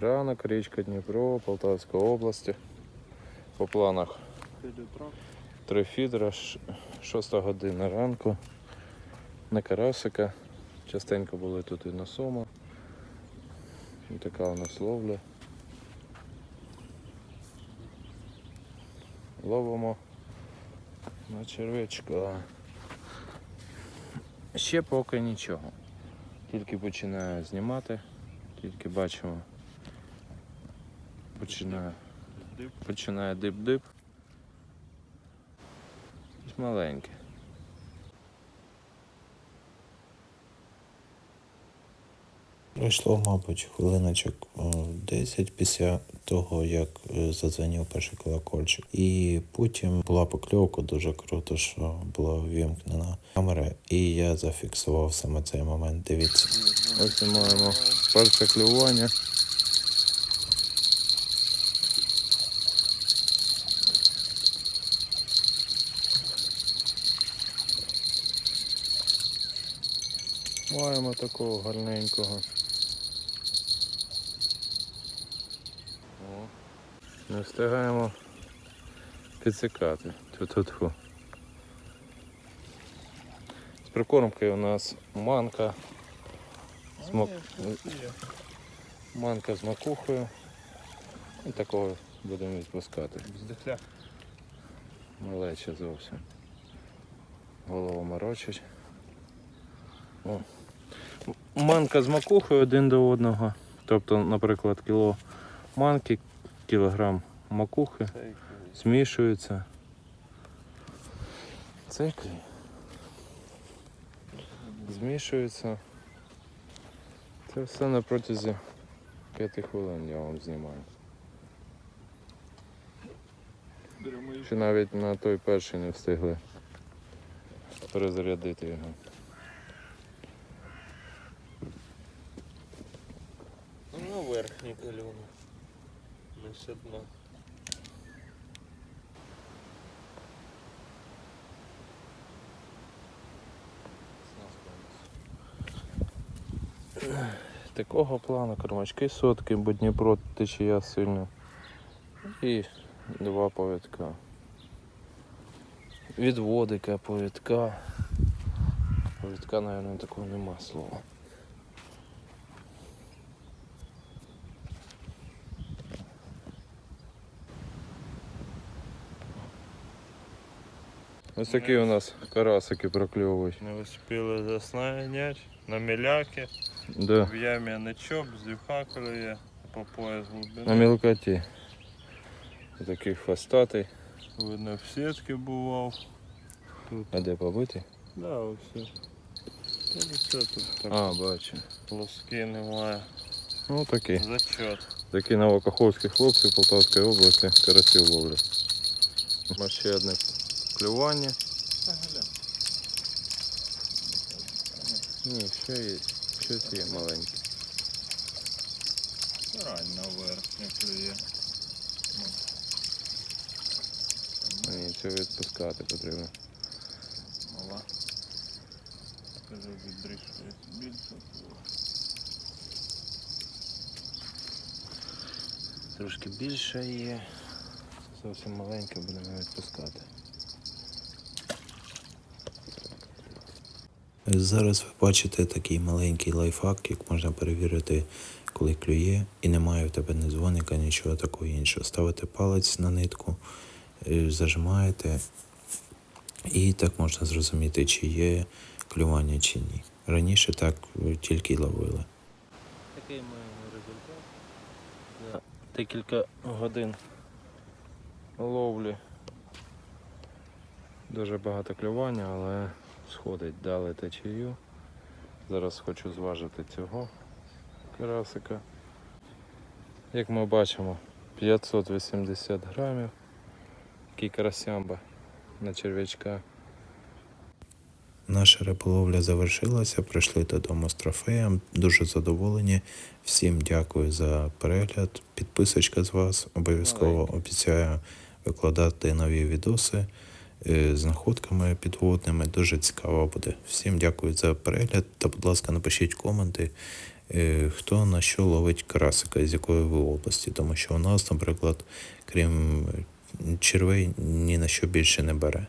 Ранок, річка Дніпро, Полтавська області. По планах три фідера, ш- година ранку. На карасика. Частенько були тут і на сома. І така у нас ловля. Ловимо на червячка. Ще поки нічого. Тільки починаю знімати, тільки бачимо. Починає, Дип. починає дип-дип. Щось маленьке. Пройшло, мабуть, хвилиночок 10 після того, як е, задзвонив перший колокольчик. І потім була покльовка дуже круто, що була ввімкнена камера, і я зафіксував саме цей момент. Дивіться. Ось ми маємо перше клювання. Маємо такого гарненького. О, не встигаємо підсікати. Тьфу-тьфу-тьфу. З прикормкою у нас манка. Смак... Манка з макухою. І такого будемо відпускати. Малече зовсім. Голову морочить. О. Манка з макухою один до одного. Тобто, наприклад, кіло манки, кілограм макухи змішуються. Цей. Змішується. Це все на протязі 5 хвилин я вам знімаю. Чи навіть на той перший не встигли перезарядити його. Ну, верхній кальону. Несе дно. Такого плану кормачки сотки, бо Дніпро течія сильно. І два повідка. Відводика, повідка. Повідка, мабуть, такого нема слова. Ось такі у нас карасики прокльовують. Не успіли заснайняти. На міляки. Да. В ямі ничок, здюха клює. По пояс глибини. На мілкоті. Такий хвостатий. Видно, в сітки бував. А де побитий? Да, ось. все. Та все тут так. А, бачу. Плоски немає. Ну такий. Зачет. Такі новокаховські хлопці Полтавської області карасів ловлять. Ось ще одне клювання. Ні, ще є. Щось є маленьке. Рань на верхню клює. Ні, це відпускати потрібно. Мала. Скажи, відрішує більше. Трошки більше є. Зовсім маленьке будемо відпускати. Зараз ви бачите такий маленький лайфхак, як можна перевірити, коли клює, і немає в тебе ні дзвоника, нічого такого іншого. Ставите палець на нитку, е, зажимаєте, і так можна зрозуміти, чи є клювання чи ні. Раніше так е, тільки ловили. Такий маємо результат. За декілька годин ловлі. Дуже багато клювання, але сходить дали течію. Зараз хочу зважити цього карасика. Як ми бачимо, 580 грамів. Такий карасямба на черв'ячка. Наша риболовля завершилася, прийшли додому з трофеєм. Дуже задоволені. Всім дякую за перегляд. Підписочка з вас. Обов'язково обіцяю викладати нові відоси знаходками підводними. Дуже цікаво буде. Всім дякую за перегляд та, будь ласка, напишіть коменти, е, хто на що ловить карасика, з якої ви області. Тому що у нас, наприклад, крім е, червей, ні на що більше не бере.